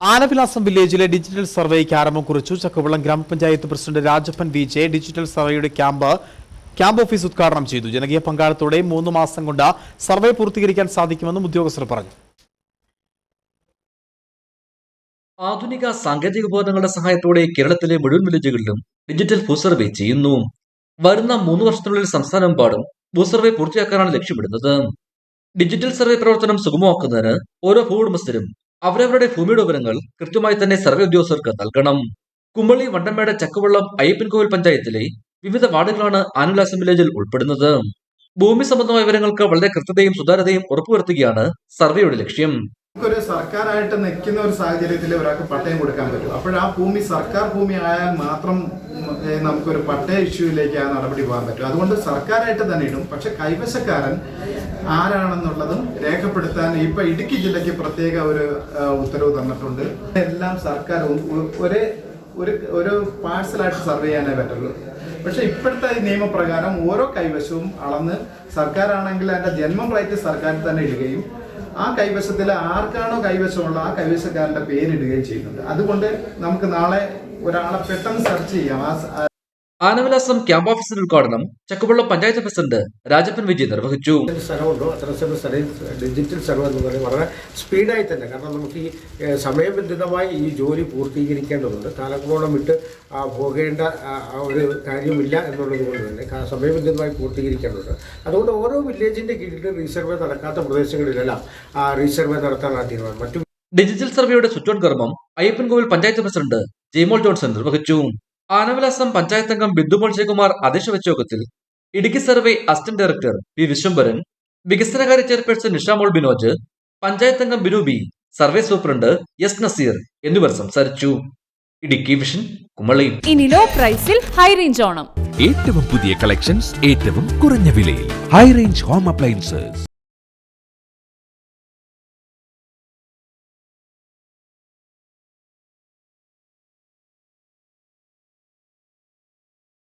ആനവിലാസം വില്ലേജിലെ ഡിജിറ്റൽ സർവേയ്ക്ക് ആരംഭം കുറിച്ചു. ചക്കവള്ളം ഗ്രാമപഞ്ചായത്ത് president Rajappan V J digital സർവേയുടെ ക്യാമ്പ് ക്യാമ്പ് ഓഫീസ് ഉദ്ഘാടനം ചെയ്തു. ജനകീയ പങ്കാളിത്തോടെ മൂന്ന് മാസം കൊണ്ട് സർവേ പൂർത്തീകരിക്കാൻ സാധിക്കുമെന്നും ഉദ്യോഗസ്ഥർ പറഞ്ഞു. ആധുനിക സാങ്കേതിക ഉപകരണങ്ങളുടെ സഹായത്തോടെ കേരളത്തിലെ മുഴുവൻ വില്ലേജുകളിലും ഡിജിറ്റൽ ഭൂസർവേ ചെയ്യുന്നു. വരുന്ന മൂന്ന് വർഷത്തിനുള്ളിൽ സംസ്ഥാനമെമ്പാടും ഭൂസർവേ പൂർത്തിയാക്കാനാണ് ലക്ഷ്യമിടുന്നത്. ഡിജിറ്റൽ സർവേ പ്രവർത്തനം സുഗമമാക്കുന്നതിന് ഓരോ ഭൂവുടമസ്ഥരും അവരവരുടെ ഭൂമിയുടെ വിവരങ്ങൾ കൃത്യമായി തന്നെ സർവേ ഉദ്യോഗസ്ഥർക്ക് നൽകണം. കുമ്പളി വണ്ടമേട് ചക്കവള്ളം അയ്യപ്പൻകോവിൽ പഞ്ചായത്തിലെ വിവിധ വാർഡുകളാണ് ആനുലാസം വില്ലേജിൽ ഉൾപ്പെടുന്നത്. ഭൂമി സംബന്ധമായ വിവരങ്ങൾക്ക് വളരെ കൃത്യതയും സുതാര്യതയും ഉറപ്പുവരുത്തുകയാണ് സർവേയുടെ ലക്ഷ്യം. നമുക്കൊരു സർക്കാരായിട്ട് നിൽക്കുന്ന ഒരു സാഹചര്യത്തിൽ ഒരാൾക്ക് പട്ടയം കൊടുക്കാൻ പറ്റും. അപ്പോൾ ആ ഭൂമി സർക്കാർ ഭൂമി ആയാൽ മാത്രം നമുക്കൊരു പട്ടയ ഇഷ്യൂയിലേക്ക് ആ നടപടി പോകാൻ പറ്റും. അതുകൊണ്ട് സർക്കാരായിട്ട് തന്നെ ഇടും. പക്ഷെ കൈവശക്കാരൻ ആരാണെന്നുള്ളതും രേഖപ്പെടുത്താൻ ഇപ്പൊ ഇടുക്കി ജില്ലയ്ക്ക് പ്രത്യേക ഒരു ഉത്തരവ് തന്നിട്ടുണ്ട്. എല്ലാം സർക്കാർ ഒരേ ഒരു ഒരു പാഴ്സലായിട്ട് സർവേ ചെയ്യാനേ പറ്റുള്ളൂ. പക്ഷെ ഇപ്പോഴത്തെ നിയമപ്രകാരം ഓരോ കൈവശവും അളന്ന് സർക്കാരാണെങ്കിൽ അതിന്റെ ജന്മം റൈറ്റ് സർക്കാർ തന്നെ ഇടുകയും ആ കൈവശത്തിൽ ആർക്കാണോ കൈവശമുള്ള ആ കൈവശക്കാരന്റെ പേരിടുകയും ചെയ്യുന്നുണ്ട്. അതുകൊണ്ട് നമുക്ക് നാളെ ഒരാളെ പെട്ടെന്ന് സെർച്ച് ചെയ്യാം. ആ ആനവിലാസം ക്യാമ്പ് ഓഫീസിന്റെ ഉദ്ഘാടനം ചക്കുവള്ളം പഞ്ചായത്ത് പ്രസിഡന്റ് രാജപ്പൻ വിജയ് നിർവഹിച്ചു. സ്ഥലമുണ്ടോ. അത്ര സ്ഥലം സ്ഥലം ഡിജിറ്റൽ സർവേ എന്ന് പറയുന്നത് വളരെ സ്പീഡായി തന്നെ. കാരണം നമുക്ക് ഈ സമയബന്ധിതമായി ഈ ജോലി പൂർത്തീകരിക്കേണ്ടതുണ്ട്. കാലക്രമണം വിട്ട് പോകേണ്ട ഒരു കാര്യമില്ല എന്നുള്ളത് കൊണ്ട് തന്നെ സമയബന്ധിതമായി പൂർത്തീകരിക്കേണ്ടതുണ്ട്. അതുകൊണ്ട് ഓരോ വില്ലേജിന്റെ കീഴിൽ റീസർവേ നടക്കാത്ത പ്രദേശങ്ങളിലെല്ലാം ആ റീസർവേ നടത്താനാണ് തീരുമാനം. മറ്റു ഡിജിറ്റൽ സർവേയുടെ switch Ayyappankovil panchayat president Jaimol Johnson നിർവഹിച്ചു. ആനവിലാസം പഞ്ചായത്ത് അംഗം ബിന്ദുമോൾ ജയകുമാർ അധ്യക്ഷ വെച്ച യോഗത്തിൽ Idukki survey assistant director P Vishwambharan വികസനകാര്യ ചെയർപേഴ്സൺ നിഷാമോൾ ബിനോജ് പഞ്ചായത്ത് അംഗം Binu B survey superintendent S Nazeer എന്നിവർ സംസാരിച്ചു. ഇടുക്കി വിഷൻ കുമളി ഇനി ലോ പ്രൈസിൽ ഹൈ റേഞ്ച് ഓണം. ഏറ്റവും പുതിയ കളക്ഷൻസ് ഏറ്റവും കുറഞ്ഞ വിലയിൽ. High range home appliances